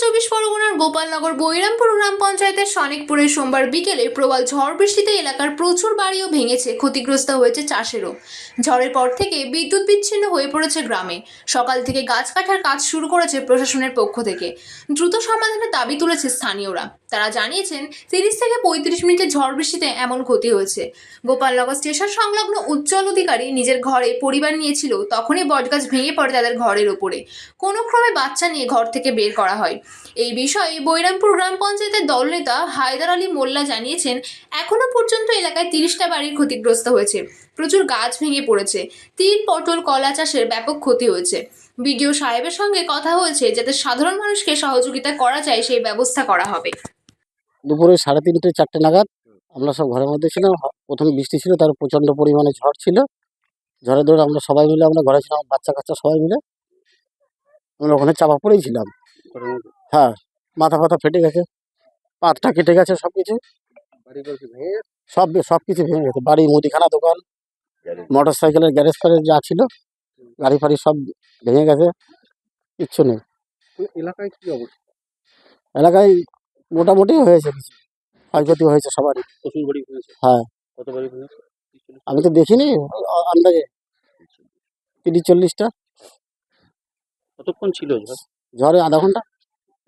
to চব্বিশ পরগনার গোপালনগর বৈরামপুর গ্রাম পঞ্চায়েতের সনিকপুরে সোমবার বিকেলে প্রবল ঝড় বৃষ্টিতে এলাকার প্রচুর বাড়িও ভেঙেছে, ক্ষতিগ্রস্ত হয়েছে চাষেরও। ঝড়ের পর থেকে বিদ্যুৎ বিচ্ছিন্ন হয়ে পড়েছে গ্রামে। সকাল থেকে গাছ কাটার কাজ শুরু করেছে প্রশাসনের পক্ষ থেকে। দ্রুত সমাধানের দাবি তুলেছে স্থানীয়রা। তারা জানিয়েছেন, তিরিশ থেকে পঁয়ত্রিশ মিনিটের ঝড় বৃষ্টিতে এমন ক্ষতি হয়েছে। গোপালনগর স্টেশন সংলগ্ন উজ্জ্বল অধিকারী নিজের ঘরে পরিবার নিয়েছিল, তখনই বটগাছ ভেঙে পড়ে তাদের ঘরের ওপরে। কোনো ক্রমে বাচ্চা নিয়ে ঘর থেকে বের করা হয়। এই বিষয়ে বৈরামপুর গ্রাম পঞ্চায়েতের দলনেতা হায়দার আলী মোল্লা জানিয়েছেন, এখনও পর্যন্ত এলাকায় তিরিশটা বাড়ির ক্ষতিগ্রস্ত হয়েছে। প্রচুর গাছ ভেঙে পড়েছে। তিল পটল, কলা চাষের ব্যাপক ক্ষতি হয়েছে। বিডিও সাহেবের সঙ্গে কথা হয়েছে যাতে সাধারণ মানুষকে সহযোগিতা করা যায়, সেই ব্যবস্থা করা হবে। দুপুরে সাড়ে তিনটে, চারটে নাগাদ আমরা সব ঘরের মধ্যে ছিলাম। প্রথমে বৃষ্টি ছিল, তার প্রচণ্ড পরিমাণে ঝড় ছিল। ঝড়ে দৌড়ে আমরা সবাই মিলে, আমরা ঘরে ছিলাম বাচ্চা কাচ্চা সবাই মিলে, আমরা ওখানে চাপা পড়েই ছিলাম। হ্যাঁ মাথা ফাথা ফেটে গেছে পাতটা কেটে গেছে সব কিছু সব সব কিছু ভেঙে গেছে। বাড়ি মুদিখানা দোকান মোটর সাইকেলের গ্যারেজ ফ্যারেজ যা ছিল গাড়ি ফাড়ি সব ভেঙে গেছে কিচ্ছু নেই। এলাকায় কি অবস্থা? এলাকায় মোটামুটি হয়েছে কিছু ক্ষয়ক্ষতি হয়েছে সবারই। প্রচুর বাড়ি হয়েছে? হ্যাঁ। কত বাড়ি হয়েছে? আমি তো দেখিনি আন্দাজে। তিরিশ চল্লিশটা। কতক্ষণ ছিল? ঝড়ে আধা ঘণ্টা।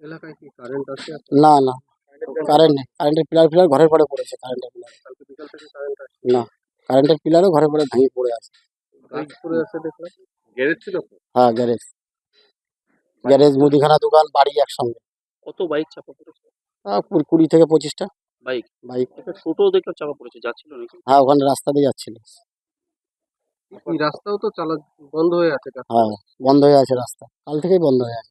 এলাকায় কি কারেন্ট আছে না না। কারেন্ট নেই। কারেন্টের পিলার ফিলার ঘরের পরে পড়েছে কারেন্টের পিলার কালকে বিকাল থেকে কারেন্ট আছে না কারেন্টের পিলারও ঘরের পরে ভেঙে পড়ে আছে। গাছ পড়ে আছে দেখলাম। গ্যারেজ ছিল হ্যাঁ গ্যারেজ। গ্যারেজ মুদিখানা দোকান বাড়ি একসঙ্গে। কত বাইক চাপা পড়েছে? আহ, কুড়ি- থেকে পঁচিশটা। বাইক? বাইক। একটা টোটো দেখলাম চাপা পড়েছে। যাচ্ছিল নাকি? হ্যাঁ ওখানে রাস্তা দিয়ে যাচ্ছিল। এই রাস্তাও তো চালা বন্ধ হয়ে আছে। হ্যাঁ বন্ধ হয়ে আছে রাস্তা। কাল থেকেই বন্ধ হয়ে আছে।